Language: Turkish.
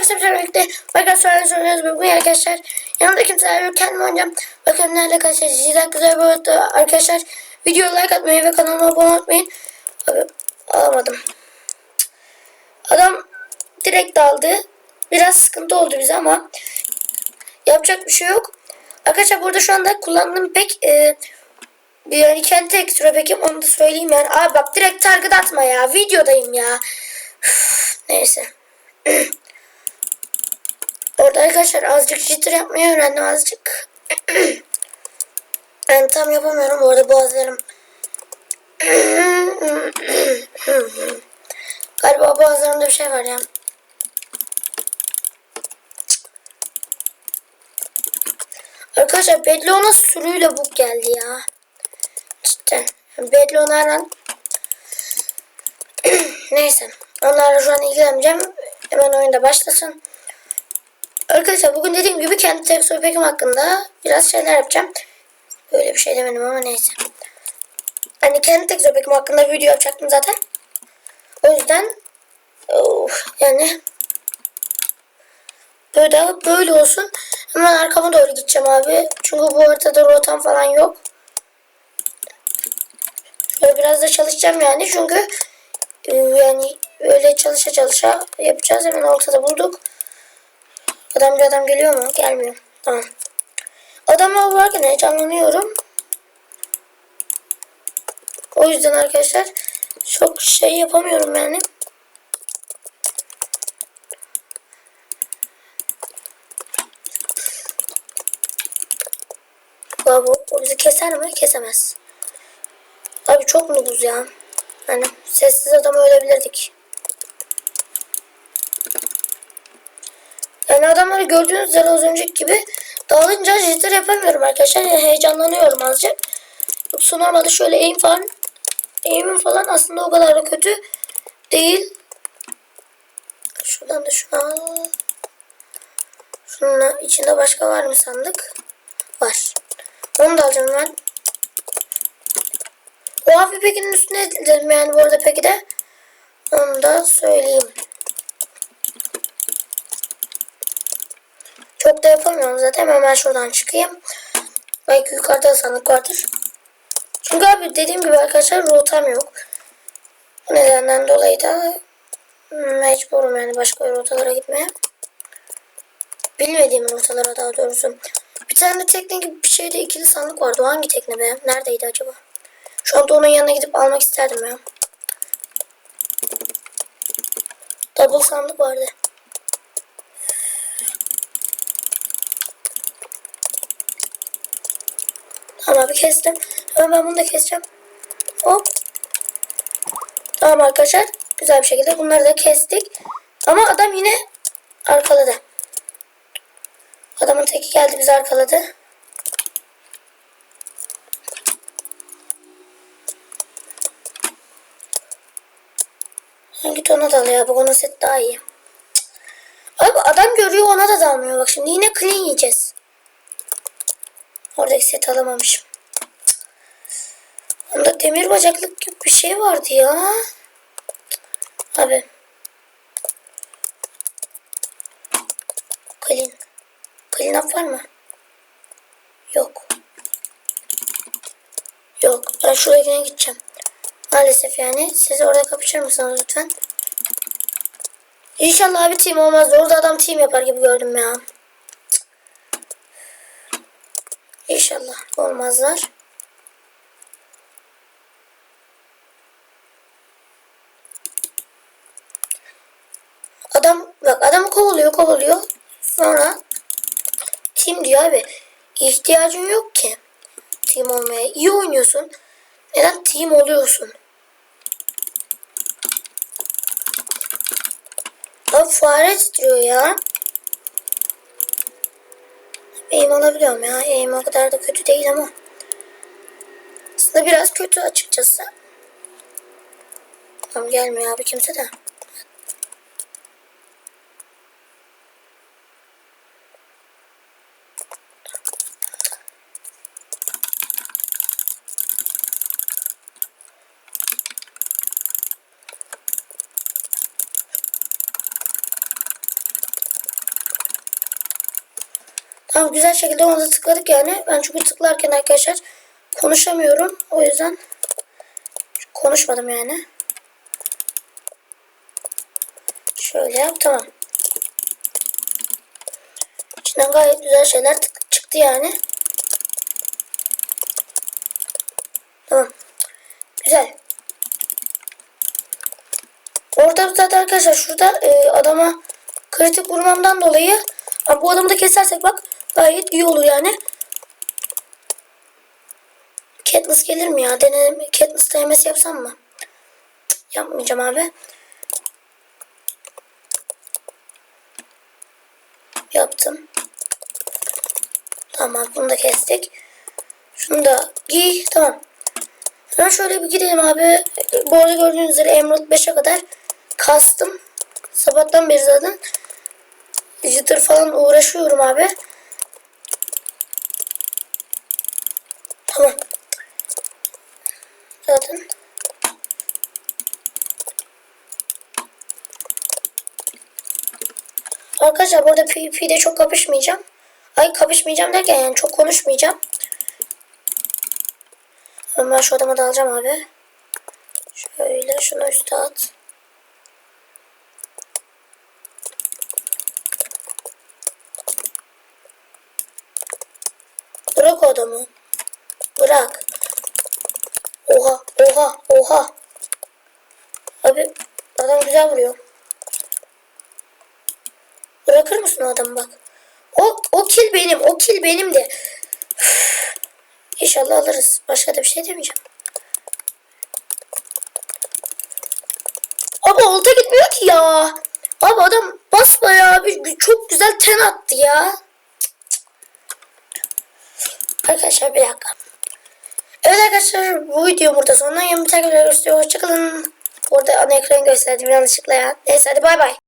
arkadaşlar birlikte arkadaşlar soruyoruz bugün arkadaşlar yanımda kimseler yok. Kendim oynayacağım. Bakalım nerede kaçacağız sizden güzel bir arada arkadaşlar videoya like atmayı ve kanalıma abone olmayı unutmayın abi alamadım. Adam direkt daldı. Biraz sıkıntı oldu bize ama yapacak bir şey yok. Arkadaşlar burada şu anda kullandığım pek e, yani kendi ekstra pekim onu da söyleyeyim yani. Abi bak direkt target atma ya. Videodayım ya. Üf, neyse Orada arkadaşlar azıcık jitter yapmayı öğrendim azıcık. ben tam yapamıyorum orada boğazlarım. Galiba boğazlarımda bir şey var ya. Arkadaşlar Bedlo'na sürüyle bug geldi ya. Cidden. Bedlo'na her an Neyse. Onlarla şu an ilgilenmeyeceğim. Hemen oyunda başlasın. Arkadaşlar bugün dediğim gibi kendi tekstür pekim hakkında biraz şeyler yapacağım. Böyle bir şey demedim ama neyse. Hani kendi tekstür pekim hakkında video yapacaktım zaten. O yüzden of, yani böyle böyle olsun. Hemen arkama doğru gideceğim abi. Çünkü bu ortada rotam falan yok. Şöyle biraz da çalışacağım yani. Çünkü e, yani öyle çalışa çalışa yapacağız. Hemen ortada bulduk. Adam bir adam geliyor mu? Gelmiyor. Tamam. Adamlar varken heyecanlanıyorum. O yüzden arkadaşlar çok şey yapamıyorum yani. Abi o bizi keser mi? Kesemez. Abi çok nubuz ya. Hani sessiz adam ölebilirdik. Yani adamları gördüğünüz üzere az önceki gibi dağılınca jitter yapamıyorum arkadaşlar. Yani heyecanlanıyorum azıcık. Yoksa normalde şöyle aim falan aim'im falan aslında o kadar da kötü değil. Şuradan da şunu al. Şunun içinde başka var mı sandık? Var. Onu da alacağım ben. O hafif pekinin üstüne dedim yani bu arada peki de. Onu da söyleyeyim. Çok da yapamıyorum zaten. Hemen şuradan çıkayım. Belki yukarıda sandık vardır. Çünkü abi dediğim gibi arkadaşlar rotam yok. Bu nedenden dolayı da mecburum yani başka rotalara gitmeye. Bilmediğim rotalara daha doğrusu. Bir tane tekne gibi bir şeyde ikili sandık vardı. O hangi tekne be? Neredeydi acaba? Şu anda onun yanına gidip almak isterdim ya. Double sandık vardı. Tamam abi kestim. Hemen ben bunu da keseceğim. Hop. Tamam arkadaşlar. Güzel bir şekilde bunları da kestik. Ama adam yine arkaladı. Adamın teki geldi bizi arkaladı. Git ona dal ya. Bu onun set daha iyi. Abi adam görüyor ona da dalmıyor. Bak şimdi yine clean yiyeceğiz. Oradaki set alamamışım. Demir bacaklık gibi bir şey vardı ya. Abi. Clean. Clean up var mı? Yok. Yok. Ben şuraya gideceğim. Maalesef yani. Siz orada kapışır mısınız lütfen? İnşallah abi team olmaz. Orada adam team yapar gibi gördüm ya. İnşallah olmazlar. Adam bak adamı kovalıyor. Sonra team diyor abi. İhtiyacın yok ki. Team olmaya. İyi oynuyorsun. Neden team oluyorsun? Abi fare titriyor ya. Aim alabiliyorum ya. Aim o kadar da kötü değil ama. Aslında biraz kötü açıkçası. Tamam gelmiyor abi kimse de. Tamam güzel şekilde onu da tıkladık yani. Ben çünkü tıklarken arkadaşlar konuşamıyorum. O yüzden konuşmadım yani. Şöyle yap tamam. İçinden gayet güzel şeyler çıktı yani. Tamam. Güzel. Orada zaten arkadaşlar şurada e, adama kritik vurmamdan dolayı bu adamı da kesersek bak gayet iyi olur yani. Katniss gelir mi ya? Deneme, Katniss denemesi yapsam mı? Cık, yapmayacağım abi. Yaptım. Tamam bunu da kestik. Şunu da giy. Tamam. Ben şöyle bir gidelim abi. Bu arada gördüğünüz üzere Emerald 5'e kadar kastım. Sabahtan beri zaten jitter falan uğraşıyorum abi. Tamam. Zaten Arkadaşlar burada PvP'de çok kapışmayacağım. Ay kapışmayacağım derken yani çok konuşmayacağım. Ben şu adama da alacağım abi. Şöyle şunu üste at. Bırak o adamı. Bırak. Oha, oha, oha. Abi adam güzel vuruyor. Bırakır mısın o adamı bak. O, o kill benim, o kill benim de. İnşallah alırız. Başka da bir şey demeyeceğim. Abi olta gitmiyor ki ya. Abi adam basbayağı bir çok güzel ten attı ya. Arkadaşlar bir dakika. Evet arkadaşlar bu video burada sonuna gelin. Bir tekrar görüşürüz. Hoşçakalın. Orada ana ekranı gösterdim yanlışlıkla ya. Neyse hadi bay bay.